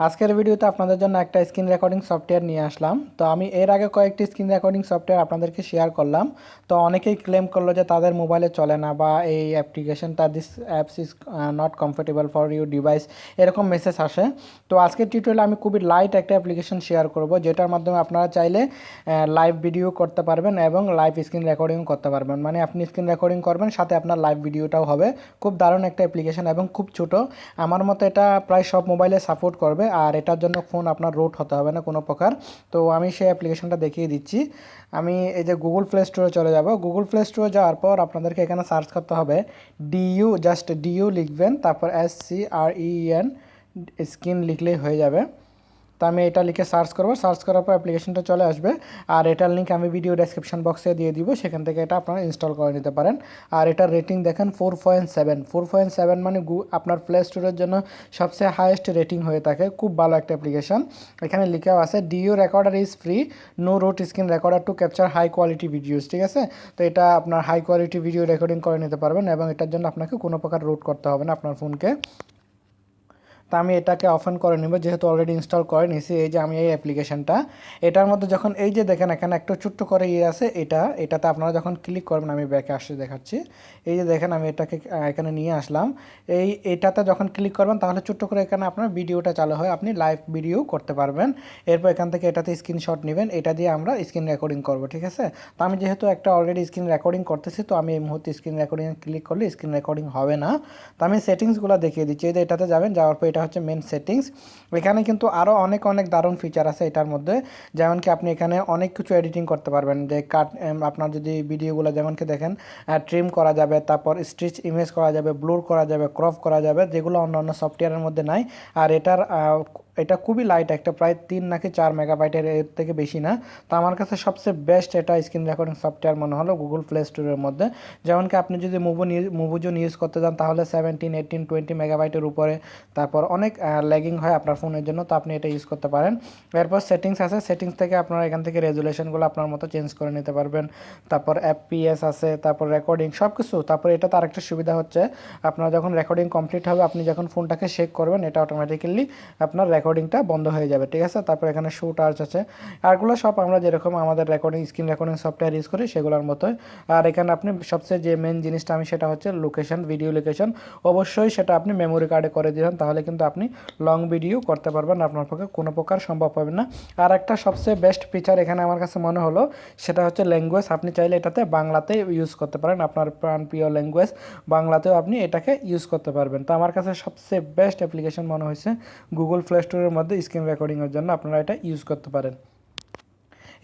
আজকের ভিডিওতে আপনাদের জন্য একটা স্ক্রিন রেকর্ডিং সফটওয়্যার নিয়ে আসলাম। তো আমি এর আগে কয়েকটি স্ক্রিন রেকর্ডিং সফটওয়্যার আপনাদেরকে শেয়ার করলাম। তো অনেকেই ক্লেম করল যে তাদের মোবাইলে চলে না বা এই অ্যাপ্লিকেশনটা this apps is not comfortable for you device এরকম মেসেজ আসে। তো আজকের টিউটোরিয়ালে আমি খুবই লাইট একটা অ্যাপ্লিকেশন শেয়ার করব, যেটার মাধ্যমে আপনারা চাইলে লাইভ ভিডিও করতে পারবেন এবং লাইভ স্ক্রিন রেকর্ডিং করতে পারবেন। মানে আপনি স্ক্রিন রেকর্ডিং করবেন, সাথে আপনার লাইভ ভিডিওটাও হবে। খুব দারুণ একটা অ্যাপ্লিকেশন এবং খুব ছোট। আমার মতো এটা প্রায় সব মোবাইলে সাপোর্ট করবে। আর এটার জন্য ফোন আপনার রুট হতে হবে না কোনো প্রকার। তো আমি সেই অ্যাপ্লিকেশনটা দেখিয়ে দিচ্ছি। আমি এই যে গুগল প্লে স্টোরে চলে যাব। গুগল প্লে স্টোরে যাওয়ার পর আপনাদেরকে এখানে সার্চ করতে হবে ডিইউ জাস্ট ডিইউ লিখবেন, তারপর S C R E N screen লিখলেই হয়ে যাবে। তো আমি এটা লিখে সার্চ করব। সার্চ করার পর অ্যাপ্লিকেশনটা চলে আসবে। আর এটার লিঙ্ক আমি ভিডিও ডেসক্রিপশন বক্সে দিয়ে দিব। সেখান থেকে এটা আপনারা ইনস্টল করে নিতে পারেন। আর এটার রেটিং দেখেন four point seven four point seven মানে আপনার প্লে স্টোরের জন্য সবচেয়ে হাইয়েস্ট রেটিং হয়ে থাকে। খুব ভালো একটা অ্যাপ্লিকেশন এখানে লিখাও আছে DU recorder is free no root screen recorder to capture high quality videos ঠিক আছে? তো এটা আপনার হাই কোয়ালিটি ভিডিও রেকর্ডিং করে নিতে পারবেন এবং এটার জন্য আপনাকে কোনো প্রকার রুট করতে হবে না আপনার ফোনকে তা আমি এটাকে অফেন করে নেব, যেহেতু অলরেডি ইনস্টল করে নিয়েছি, এই যে আমি এই অ্যাপ্লিকেশনটা এটার মধ্যে যখন, এই যে দেখেন এখানে একটু ছোট্ট করে ইয়ে আছে, এটা, এটাতে আপনারা যখন ক্লিক করবেন, আমি ব্যাকে আসতে দেখাচ্ছি। এই যে দেখেন, আমি এটাকে এখানে নিয়ে আসলাম। এই, এটাতে যখন ক্লিক করবেন, তাহলে ছোট্ট করে এখানে আপনার ভিডিওটা চালু হয়, আপনি লাইভ ভিডিও করতে পারবেন। এরপর এখান থেকে এটাতে স্ক্রিনশট নেবেন, এটা দিয়ে আমরা স্ক্রিন রেকর্ডিং করব, ঠিক আছে? তো আমি যেহেতু একটা অলরেডি স্ক্রিন রেকর্ডিং করতেছি, তো আমি এই মুহূর্তে স্ক্রিন রেকর্ডিং ক্লিক করলে স্ক্রিন রেকর্ডিং হবে না। তো আমি সেটিংসগুলো দেখিয়ে দিচ্ছি, এই যে এটাতে যাবেন, যাওয়ার পর এটা হচ্ছে মেন সেটিংস এখানে কিন্তু আরও অনেক অনেক দারুণ ফিচার আছে এটার মধ্যে। যেমন কি আপনি এখানে অনেক কিছু এডিটিং করতে পারবেন। যে কাট আপনার যদি ভিডিওগুলো যেমন কি দেখেন ট্রিম করা যাবে, তারপর স্ট্রিচ ইমেজ করা যাবে ব্লুর করা যাবে ক্রপ করা যাবে, যেগুলো অন্যান্য সফটওয়্যারের মধ্যে নাই। আর এটার এটা খুবই লাইট একটা প্রায় তিন নাকি চার মেগাবাইটের এর থেকে বেশি না। তো আমার কাছে সবচেয়ে বেস্ট এটা স্ক্রিন রেকর্ডিং সফটওয়্যার মনে হলো গুগল প্লে স্টোরের মধ্যে। যেমন কি আপনি যদি মুভো মুভোজন ইউজ করতে যান, তাহলে সেভেন্টিন এইটিন টোয়েন্টি মেগাবাইটের উপরে। তারপর অনেক ল্যাগিং হয় আপনার ফোনের জন্য, তো আপনি এটা ইউজ করতে পারেন। এরপর সেটিংস আছে সেটিংস থেকে আপনারা এখান থেকে রেজুলেশনগুলো আপনার মতো চেঞ্জ করে নিতে পারবেন। তারপর এফপিএস আছে, তারপর রেকর্ডিং সব কিছু তারপর এটা তার একটা সুবিধা হচ্ছে, আপনার যখন রেকর্ডিং কমপ্লিট হবে, আপনি যখন ফোনটাকে শেক করবেন, এটা অটোমেটিক্যালি আপনার রেকর্ডিংটা বন্ধ হয়ে যাবে, ঠিক আছে? তারপর এখানে শু টার্চ আছে। আরগুলো সব আমরা যেরকম আমাদের recording screen recording software use করি, সেগুলোর মতোই। আর এখানে আপনি সবচেয়ে যে মেন জিনিসটা আমি সেটা হচ্ছে লোকেশন ভিডিও লোকেশন অবশ্যই সেটা আপনি মেমোরি কার্ডে করে দিবেন, তাহলে কিন্তু আপনি লং ভিডিও করতে পারবেন, আপনার পক্ষে কোনো প্রকার সম্ভব হবে না। আর একটা সবচেয়ে বেস্ট ফিচার এখানে আমার কাছে মনে হলো, সেটা হচ্ছে ল্যাঙ্গুয়েজ আপনি চাইলে এটাতে বাংলাতে ইউজ করতে পারেন, আপনার প্রাণ প্রিয় ল্যাঙ্গুয়েজ বাংলাতেও আপনি এটাকে ইউজ করতে পারবেন। তো আমার কাছে সবচেয়ে বেস্ট অ্যাপ্লিকেশন মনে হয়েছে গুগল প্লে স্টোরের মধ্যে স্ক্রিন রেকর্ডিংয়ের জন্য আপনারা এটা ইউজ করতে পারেন।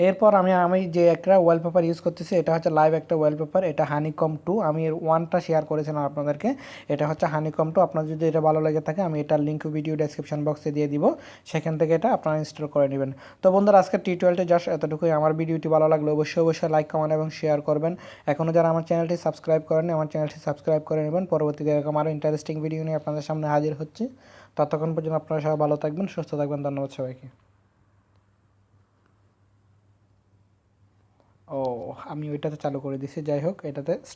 এরপর আমি আমি যে একটা ওয়ালপেপার ইউজ করতেছি, এটা হচ্ছে লাইভ একটা ওয়ালপেপার এটা হানিকম টু আমি এর ওয়ানটা শেয়ার করেছিলাম আপনাদেরকে। এটা হচ্ছে হানিকম টু আপনার যদি এটা ভালো লেগে থাকে, আমি এটার লিঙ্ক ভিডিও ডেসক্রিপশন বক্সে দিয়ে দিব। সেখান থেকে এটা আপনারা ইনস্টল করে নেবেন। তো বন্ধুরা আজকে টিউটোরিয়ালটি জাস্ট এতটুকুই। আমার ভিডিওটি ভালো লাগলে অবশ্যই অবশ্যই লাইক কমেন্ট এবং শেয়ার করবেন। এখনও যারা আমার চ্যানেলটি সাবস্ক্রাইব করেনি আমার চ্যানেলটি সাবস্ক্রাইব করে নেবেন। পরবর্তীতে এরকম আরও ইন্টারেস্টিং ভিডিও নিয়ে আপনাদের সামনে হাজির হচ্ছে। ততক্ষণ পর্যন্ত আপনারা সবাই ভালো থাকবেন, সুস্থ থাকবেন, ধন্যবাদ সবাইকে। ও, আমি ওইটাতে চালু করে দিছি, যাই হোক, এটাতে